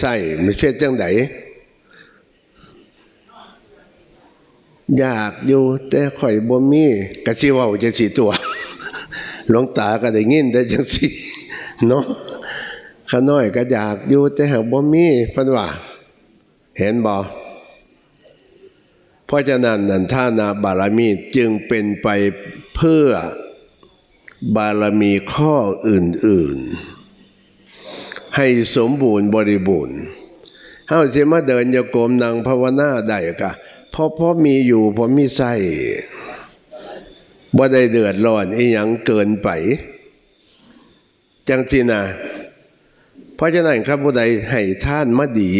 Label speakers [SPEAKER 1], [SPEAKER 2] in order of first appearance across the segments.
[SPEAKER 1] ใส่ไม่เสียจังไดอยากอยู่แต่ข่อยบ่มีกะสิเว้าจังสิตัวหลวงตาก็ได้ยินได้จังสิเนาะข้าน้อยก็อยากอยู่แต่หากบ่มีเพิ่นว่า เห็นบ่เพราะฉะนั้นนันท่านาบารมีจึงเป็นไปเพื่อบารมีข้ออื่น ๆ ให้สมบูรณ์บริบูรณ์เฮาสิมาเดินโยกรมนังภาวนาได้ก็เพราะเพราะมีอยู่เพราะมีไส้บ่ได้เดือดร้อนอีหยังเกินไป จังสินะเพราะฉะนั้นครับผู้ใดให้ท่านมาดี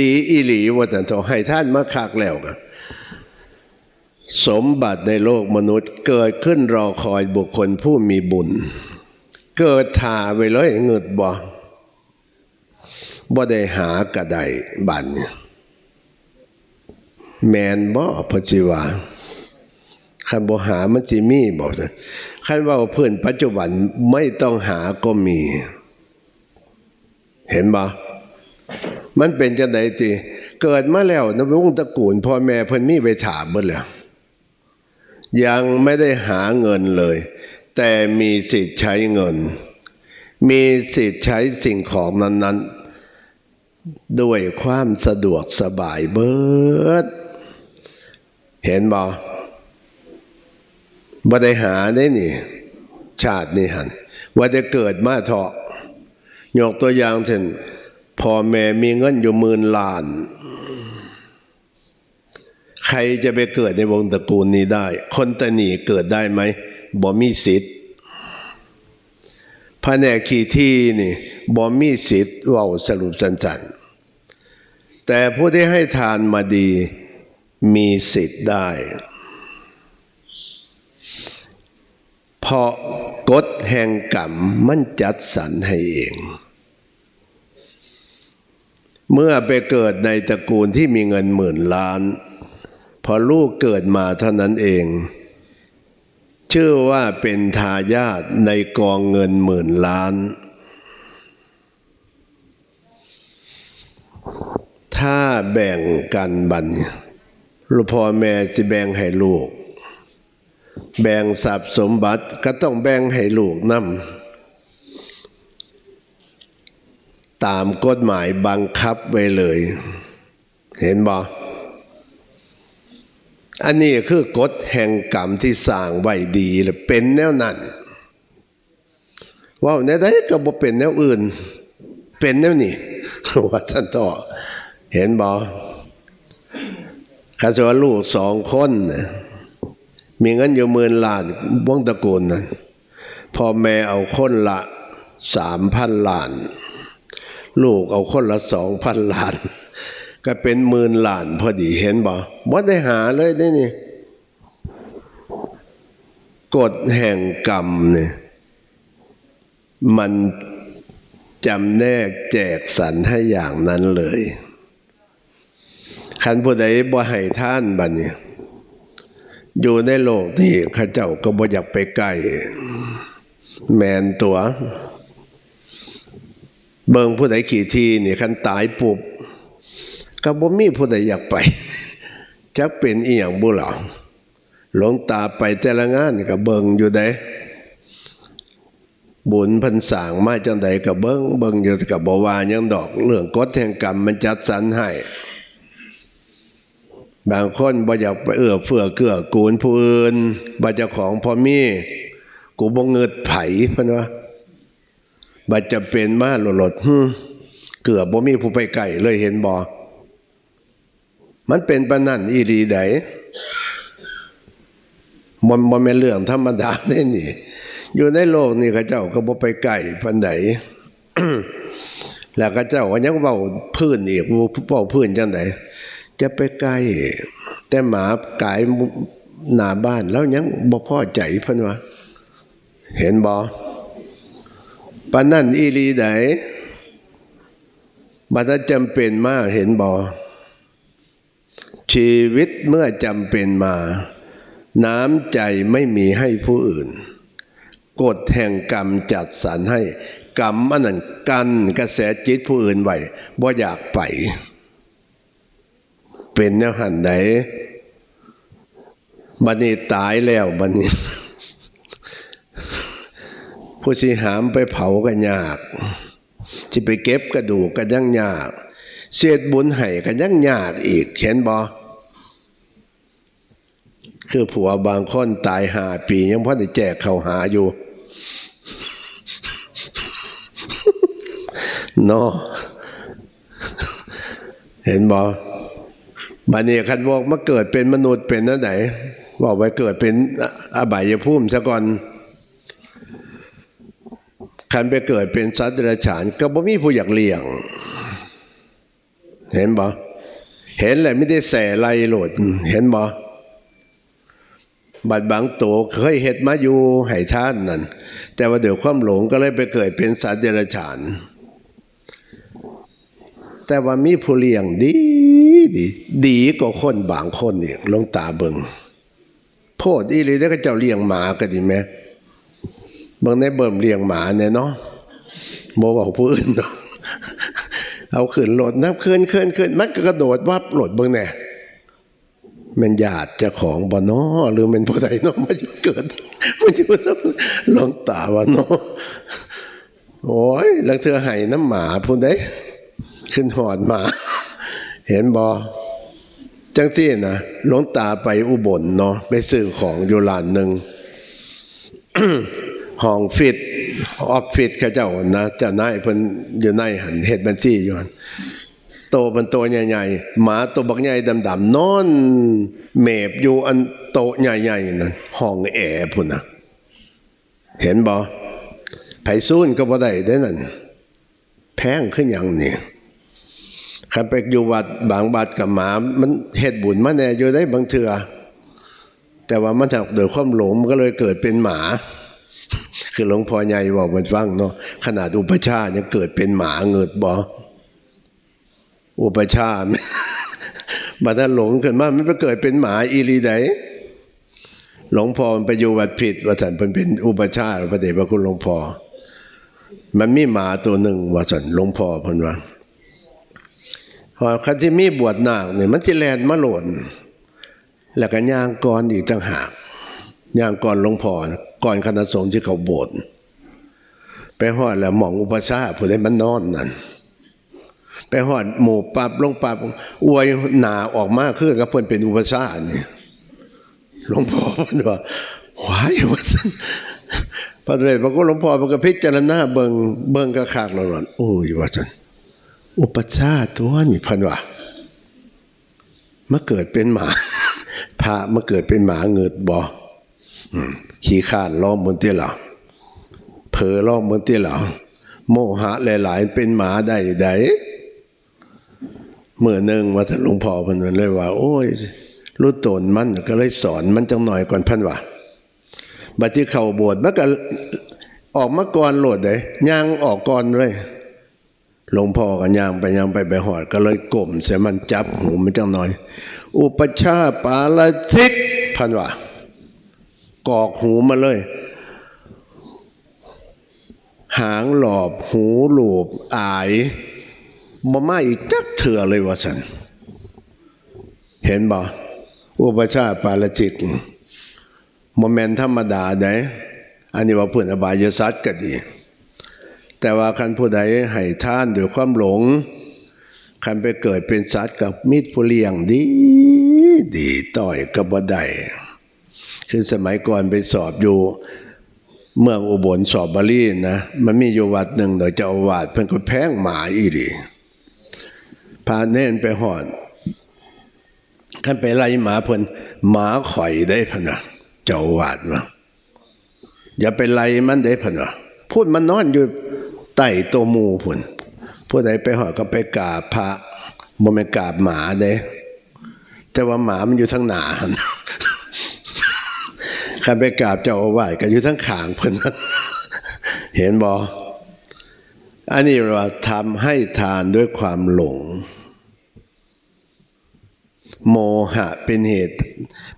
[SPEAKER 1] ดีอีหลีว่าแต่ต้อให้ท่านมาคักแล้วก็สมบัติในโลกมนุษย์เกิดขึ้นรอคอยบุคคลผู้มีบุญ เกิดทาไปเลยเงิดบ่บ่ได้หากระไดบันเนี่ยแมนบ่พระจิวาคันบ่หามันจิมีบอกนะคันว่าเพื่อนปัจจุบันไม่ต้องหาก็มี เห็นบ่มันเป็นจังไดติเกิดมาแล้วนวงตระกูลพ่อแม่เพิ่นมีไปถามเบิดแล้วยังไม่ได้หาเงินเลย แต่มีสิทธิ์ใช้เงิน มีสิทธิ์ใช้สิ่งของนั้น ๆ ด้วยความสะดวกสบายเบิด เห็นบ่บ่ได้หาได้นี่ ชาตินี่หัน ว่าจะเกิดมาเถาะยกตัวอย่างเช่นพ่อแม่มีเงินอยู่หมื่นล้าน ใครจะไปเกิดในวงตระกูลนี้ได้ คนตะหนีเกิดได้ไหม บ่มีสิทธิ์พระแนกขีที่นี่บ่มีสิทธิ์เว่าสรุปสั้นๆแต่ผู้ที่ให้ทานมาดีมีสิทธิ์ได้ เพราะกฎแห่งกรรมมันจัดสรรให้เอง เมื่อไปเกิดในตระกูลที่มีเงินหมื่นล้าน พอลูกเกิดมาเท่านั้นเอง ชื่อว่าเป็นทายาทในกองเงินหมื่นล้าน ถ้าแบ่งกันบันลูกพ่อแม่จะแบ่งให้ลูก แบ่งทรัพย์สมบัติก็ต้องแบ่งให้ลูกนำตามกฎหมายบังคับไว้เลย เห็นบ่ อันนี้คือกฎแห่งกรรมที่สร้างไว้ดีและเป็นแนวนั้นว่าในใดก็บ่เป็นแนวอื่น เป็นแนวนี้ว่าท่านต่อ เห็นบ่ข้าสว่าลูกสองคนมีเงินอยู่หมื่นล้านวงตระกูลนะพ่อแม่เอาคนละสามพันล้าน ลูกเอาคนละสองพันล้าน ก็เป็นหมื่นล้านพอดีเห็นบ่บ่ได้หาเลยได้นี่กฎแห่งกรรมเนี่ยมันจำแนกแจกสรรให้อย่างนั้นเลยคันผู้ใดบ่ให้ท่านบัดนี้อยู่ในโลกที่ข้าเจ้าก็บ่อยากไปใกล้แมนตัว เบิงผู้ใดขี่ทีนี่คันตายปุบ ก็บ่มีผู้ใดอยากไป จักเป็นอีหยังบุหรอหลวงตาไปแต่ละงานก็เบิงอยู่ได้บุญพันสางมาจังใดก็เบิงเบิงอยู่ก็บ่ว่ายังดอกเรื่องกฎแห่งกรรมมันจัดสรรให้บางคนบ่อยากไปเอื้อเฟื้อเกื้อกูลผู้อื่นบ่เจ้าของพอมีกูบ่เงิดไผเพิ่นว่าบัดจะเป็นมาหลดๆหึเกือบบ่มีผู้ไปไกลเลยเห็นบ่ มันเป็นปนนั้นอีหลีใดมันบ่แม่นเรื่องธรรมดาเด้นี่ อยู่ในโลกนี่เขาเจ้าก็บ่ไปไกลปานใดแล้วเขาเจ้าก็ยังเว้าพื้นอีกเว้าพื้นจังไดจะไปไกลแต่หมากายหน้าบ้านแล้วยังบ่พ่อใจพิ่นว่าเห็นบ่ปานนั้นอีหลีใดบัดนั้นจำเป็นมากเห็นบ่ ชีวิตเมื่อจำเป็นมา น้ำใจไม่มีให้ผู้อื่น กฎแห่งกรรมจัดสรรให้ กรรมอันนั้นกันกระแสจิตผู้อื่นไว้บ่อยากไป เป็นแนวหันไหนบันี้ตายแล้วบันี้ผู้สิหามไปเผาก็ยากที่ไปเก็บกระดูกก็ยังยากเศษบุญให้ก็ยังยากอีกเห็นบ่ คือผัวบางคนตายหาปียังพ่อได้แจกเขาหาอยู่เนาะเห็นบ่บัดนี้คันบอกมาเกิดเป็นมนุษย์เป็นนั่นไหนบอกไว้เกิดเป็นอบายภูมิซะก่อนคันไปเกิดเป็นสัตว์เดรัจฉาน ก็บ่มีผู้อยากเลี้ยง เห็นบ่เห็นแหละไม่ได้แส่ไรโหลดเห็นบ่ บัดบางโตเคยเฮ็ดมาอยู่ให้ท่านนั่นแต่ว่าเดี๋ยวความหลงก็เลยไปเกิดเป็นสัตว์เดรัจฉาน แต่ว่ามีผู้เลี้ยงดีดี ดีกว่าคนบางคนอีกลงตาเบิงโพดอีหลีได้ก็เจ้าเลี้ยงหมาก็ดีไหมเบิงในเบิ่มเลี้ยงหมาเนี่ยเนาะโมบอกผู้อื่นเนาะเอาขึ้นรถนับขึ้นขึ้นขึ้นมันก็กระโดดวับรถเบิ่งแน่แมันญาติเจ้าของบ่นาะหรือมันผู้ใดนาะมาอยู่เกิดมันอยู่น้ำหลวงตาว่นาะโอ้ยแล้วเธอให้น้ำหมาผู้ใดขึ้นหอดหมา เห็นบ่จังซี่นะหลวงตาไปอุบลเนาะไปซื้อของอยู่ร้านหนึ่งห้องฟิตออฟฟิศเขาเจ้านะเจะนายเพิ่นอยู่ในหันเฮ็ดบัญชีอยู่หัน โตมันโตใหญ่ๆ หมาตัวบักใหญ่ดำๆนอนเมบอยู่อันโตใหญ่ๆนั่นห้องแอร์พุ่นนะเห็นบ่ไผซูนก็บ่ได้เด้นั่นแพงขึ้นหยังนี่คันไปอยู่วัดบางบัดกับหมา มันเฮ็ดบุญมาแน่อยู่ได้บางเทื่อแต่ว่ามันถักโดยความหลงมันก็เลยเกิดเป็นหมา คือหลวงพ่อใหญ่บอกมันฟังเนาะขนาดอุปชาย์ยังเกิดเป็นหมาเงิดบ่ อุปชาย์บัดนั้นหลงขึ้นมามันไปเกิดเป็นหมาอีหลีไดหลวงพ่อมันไปอยู่วัดผิดว่าสันเพิ่นเป็นอุปชาย์พระเดชพระคุณหลวงพ่อมันมีหมาตัวหนึ่งว่าสันหลวงพ่อพิ่นว่าพอคันที่มีบวชนาคเนี่ยมันสิแลนมาหล่นแล้วก็ย่างก่อนอีกต่างหากย่างก่อนหลวงพ่อก่อนคณะสงฆ์ที่เขาโบสถ์ไปหอดแล้วหมองอุปชาผู้ใดมันนอนนั่น ไปหอดหมู่ปับลงปับอวยหนาออกมาคือกับเพิ่นเป็นอุปชฌาย์นี่หลวงพ่อมันว่าว้ายว่าพระเดชพระคุณหลวงพ่อมันก็พิจารณาเบิงเบิงกระขากหลอนโอ้ยว่าซั่นอุปชาตัวนี่พันว่ามาเกิดเป็นหมาพระมาเกิดเป็นหมาเงิดบ่อืมขี้ข้านล้อมบนเตี้ยเหรอเผลอล้อมบนเตี้ยเหรอโมหะหลาย ๆ เป็นหมาได้ได เมื่อหนึ่งว่าท่านหลวงพ่อพันว่าเลยว่า โอ้ยรู้ตนมันก็เลยสอนมันจังหน่อยก่อนพันว่าบัดที่เข้าบสถ์มันก็ออกมาก่อนโหลดเลยย่างออกก่อนเลยหลวงพ่อก็ย่างไปย่างไปไปหอด ก็เลยก้มใส่มันจับหูมันจังหน่อย อุปชาปาลชิกพันว่ากอกหูมาเลย หางหลอบหูหลูบอาย มามาอีกจักเถื่อเลยว่าสันเห็นบ่อุปชาปาลจิกโมเมนธรรมดาไดอันนี้ว่าเพื่อนอบายสัตว์ก็ดี แต่ว่าคันผู้ใดให้ท่านด้วยความหลง คันไปเกิดเป็นสัตว์กับมิตรผู้เลี้ยงดี ดีต่อยกับบ่ได้คือสมัยก่อนไปสอบอยู่เมืองอุบลสอบบาลีนะ มันมีอยู่วัดหนึ่งโดยเจ้าอาวาสเพิ่นก็แพงหมาอีหลี พาเน่นไปหอดคันไปไล่หมาเพิ่นหมาข่อยได้พนะเจ้าวาสว่าอย่าไปไล่มันได้พนะพูดมันนอนอยู่ใต้ตัวมูพุ่นผู้ใดไปหอดก็ไปกราบพระบ่แม่กราบหมาเด้แต่ว่าหมามันอยู่ทางหนาหั่นคันไปกราบเจ้าอาวาสก็อยู่ทั้งขางเพิ่นเห็นบ่อันนี้เราทำให้ทานด้วยความหลง หะเป็นเหตุ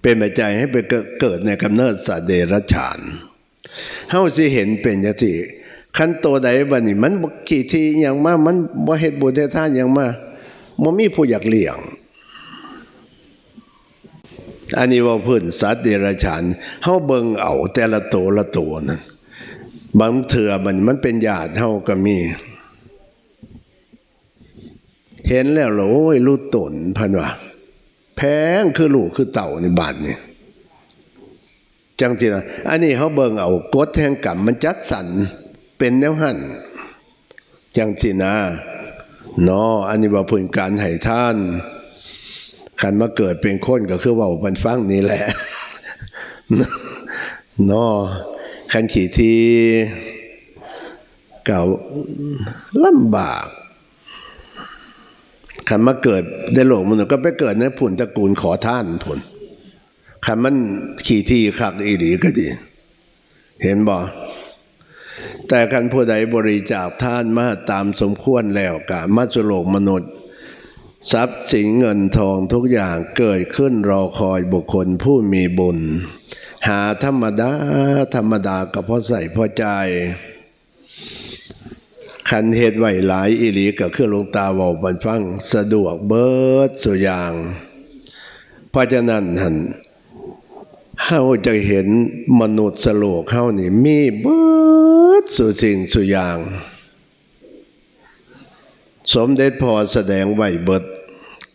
[SPEAKER 1] เป็นปัจจัยให้ไปเกิดในกำเนิดสัตว์เดรัจฉานเฮาสิเห็นเป็นจังซี่คันโตใดบัดนี้มันบ่ขี้ที่หยังมามันบ่เฮ็ดบุญเฮ็ดทานหยังมาบ่มีผู้อยากเลี้ยง อันนี้ว่าพื้นสัตว์เดรัจฉานเฮาเบิ่งเอาแต่ละตัวละตัวนั่นบางเถื่อมันมันเป็นญาติเฮาก็มี เห็นแล้วหรอโอ้ยรู้ตนพันว่า แพงคือลูกคือเต่าในบาทนี่จังทีนะอันนี้เขาเบิ่งเอากฎแห่งกรรมมันจัดสรรเป็นแนวหันจังทีนะเนาะอันนี้ว่าพื้นการให้ท่านขันมาเกิดเป็นคนก็คือว่าบันฟังนี่แหละเนาะขันขี่ทีเก่าลำบาก ขันมาเกิดในโลกมนุษย์ก็ไปเกิดในผุนตระกูลขอท่านผลขันมันขี่ที่คักอีหลีก็ดี เห็นบ่แต่คันผู้ใดบริจาคท่านมาตามสมควรแล้วกะมัสุโลกมนุษย์ ทรัพย์สินเงินทองทุกอย่างเกิดขึ้นรอคอยบุคคลผู้มีบุญ หาธรรมดาธรรมดาก็พอใส่พอใจ คันเหตุไหวหลายอิลีก็คือหลงตาเว้าบันฟัง สะดวกเบิดสุอย่างเพราะฉะนั้นหันเฮาจะเห็นมนุษย์สโลกเฮานี่ มีเบิดสุสิ่งสุอย่าง สมเด็จพอแสดงไหวเบิด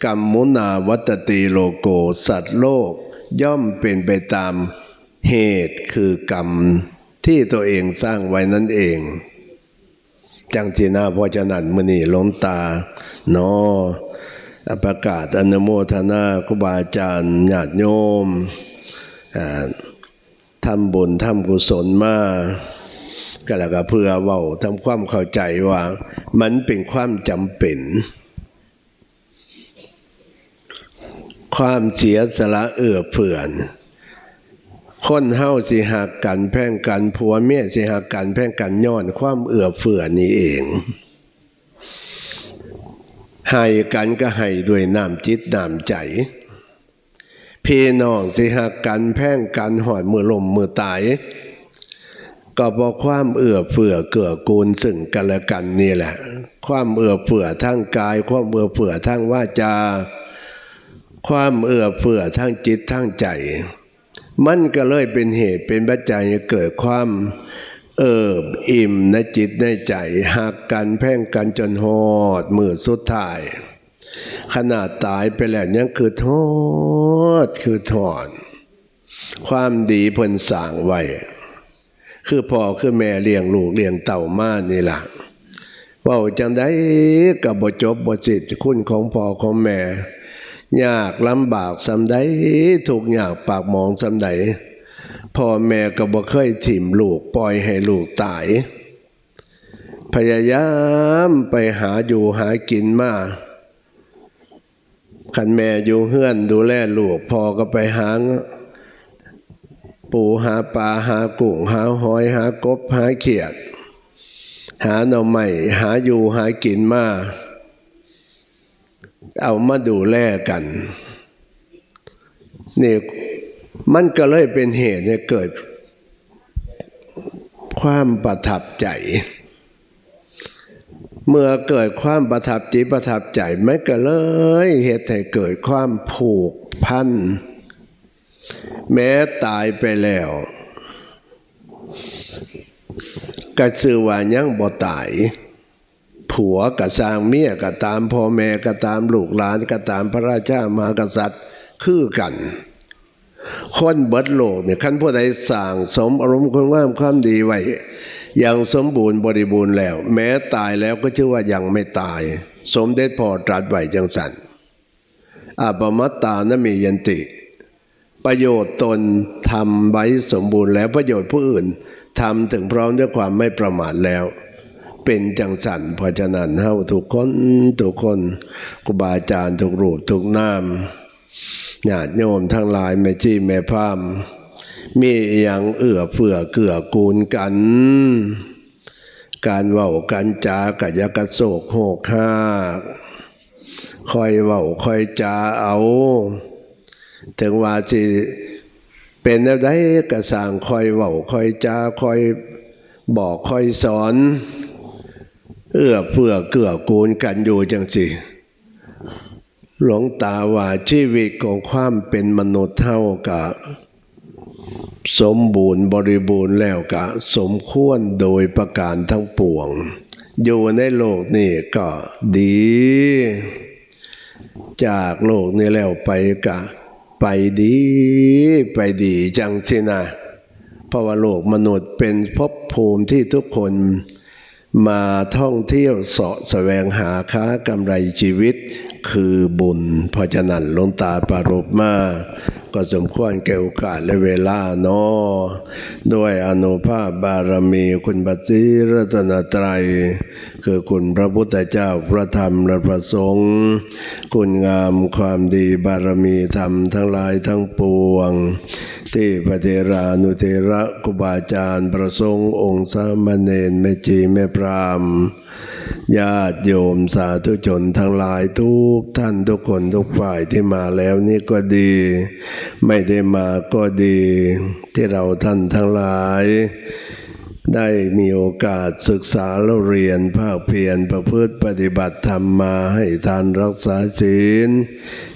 [SPEAKER 1] กรรมมุนาวัตติโลโกสัตว์โลก ย่อมเป็นไปตามเหตุคือกรรมที่ตัวเองสร้างไว้นั่นเอง จังทีนาพราะฉะนั้นมือนี่หลงตาเนอประกาศอนุโมทนาครูบาอาจารย์ญาติโยมอ่าทำบุญทำกุศลมาก็แล้วก็เพื่อเว้าทำความเข้าใจว่า มันเป็นความจำเป็น ความเสียสละเอื้อเผื่อน คนเฮาสิหักกันแพ่งกันผัวเมียสิหักกันแพ่งกันย้อนความเอื้อเผื่อนี้เองให้กันก็ให้ด้วยน้ำจิตน้ำใจ พี่น้องสิหักกันแพ่งกันหอดมือลมมือตาย ก็บอความเอื้อเผื่อเกื้อกูลซึ่งกันและกันนี่แหละ ความเอื้อเผื่อทั้งกาย ความเอื้อเผื่อทั้งวาจา ความเอื้อเผื่อทั้งจิตทั้งใจ มันก็เลยเป็นเหตุเป็นปัจจัยเกิดความเอิบอิ่มในจิตในใจหักกันแพ่งกันจนหอดมือสุดท้าย ขนาดตายไปแล้วยังคือโทษคือถอน ความดีเพิ่นสร้างไว้ คือพ่อคือแม่เลี้ยงลูกเลี้ยงเต่ามานี่ล่ะว่าจังได้กับบจบบสิทธิ์คุณของพ่อของแม่ ยากลำบากสำใดถูกยากปากหมองสำใดพ่อแม่ก็บ่เคยถิ่มลูกปล่อยให้ลูกตาย พยายามไปหาอยู่หากินมาขันแม่อยู่เฮือนดูแลลูกพ่อก็ไปหาปูหาปลาหากุ้งหาหอยหากบหาเขียด หาหน่อไม้หาอยู่หากินมา เอามาดูแลกัน นี่มันก็เลยเป็นเหตุให้เกิด ความประทับใจ เมื่อเกิดความประทับจิตประทับใจมันก็เลยเหตุให้เกิดความผูกพันแม้ตายไปแล้วก็สื่อว่ายังบ่ตาย ผัวกับสร้างเมียก็ตามพ่อแม่ก็ตามลูกหลานก็ตามพระราชามหากษัตริย์คือกัน คนเบิดโลกเนี่ยขั้นผู้ใดสร้างสมอารมณ์คุณงามความดีไว้อย่างสมบูรณ์บริบูรณ์แล้ว แม้ตายแล้วก็ชื่อว่ายังไม่ตาย สมเด็จพ่อตรัสไว้จังสันอาปมัตตานมียันติ ประโยชน์ตนทำไว้สมบูรณ์แล้วประโยชน์ผู้อื่นทำถึงพร้อมด้วยความไม่ประมาทแล้ว เป็นจังสันเพราะฉะนั้นเฮาทุกคนทุกคนครูบาอาจารย์ทุกรูปทุกนามญาติโยมทั้งหลายแม่จี้แม่พามมีอย่างเอื้อเฟื้อเกื้อกูลกัน การเว้ากันจากะยากะโศกโหกห้าคอยเว้าคอยจาเอา ถึงว่าสิเป็นอะไรกระสางคอยเว้าคอยจาคอยบอกคอยสอน เอื้อเพื่อเกื้อกูลกันอยู่จังสิหลวงตาว่าชีวิตของความเป็นมนุษย์เท่ากับสมบูรณ์บริบูรณ์แล้วกะ สมควรโดยประการทั้งปวง อยู่ในโลกนี่ก็ดี จากโลกนี้แล้วไปกะ ไปดี ไปดีจังสินะเพราะว่าโลกมนุษย์เป็นภพภูมิที่ทุกคน มาท่องเที่ยวเสาะแสวงหาค้ากำไรชีวิต คือบุญพอจะนั่นลงตาปรารบมา ก็สมควรแก่โอกาสและเวลาเนาะด้วยอนุภาพบารมีคุณบัติรัตนตรัย คือคุณพระพุทธเจ้าพระธรรมและพระสงฆ์คุณงามความดีบารมีธรรมทั้งหลายทั้งปวง ที่พระเทรานุเทระกุบาจารย์ประสงค์องค์สามเณรแม่จีแม่พราม ญาติโยมสาธุชนทั้งหลายทุกท่านทุกคนทุกฝ่ายที่มาแล้วนี่ก็ดี ไม่ได้มาก็ดี ที่เราท่านทั้งหลาย ได้มีโอกาสศึกษาแล้วเรียนภาคเพียรประพฤติปฏิบัติธรรมมาให้ทานรักษาศีล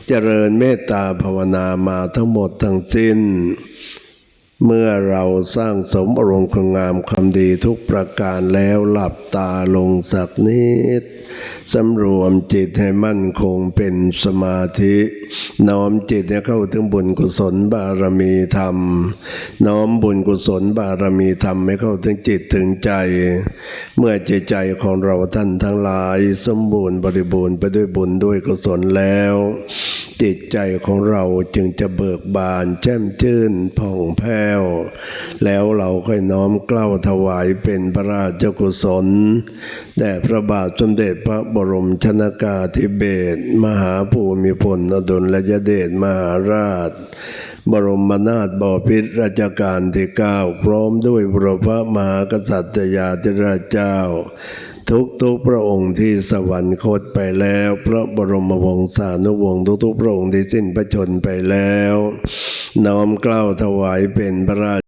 [SPEAKER 1] เจริญเมตตาภาวนามาทั้งหมดทั้งสิ้น เมื่อเราสร้างสมอารมณ์คุณงามความดีทุกประการแล้วหลับตาลงสักนิดสำรวมจิตให้มั่นคงเป็นสมาธิน้อมจิตให้เข้าถึงบุญกุศลบารมีธรรม น้อมบุญกุศลบารมีธรรมให้เข้าถึงจิตถึงใจ เมื่อจิตใจของเราท่านทั้งหลาย สมบูรณ์บริบูรณ์ไปด้วยบุญด้วยกุศลแล้ว จิตใจของเราจึงจะเบิกบานแจ่มชื่นผ่องแผ้ว แล้วเราค่อยน้อมเกล้าถวายเป็นพระราชกุศลแด่พระบาทสมเด็จพระบรมชนากาธิเบศรมหาภูมิพลอดุลยเดชมหาราช บรมนาถบพิตรรัชกาลที่เก้าพร้อมด้วยบุรพมหากษัตริยาธิราชเจ้า ทุกทุกๆพระองค์ที่สวรรคตไปแล้ว พระบรมวงศานุวงศ์ทุกๆพระองค์ที่สิ้นพระชนไปแล้ว น้อมเกล้าถวายเป็นพระราช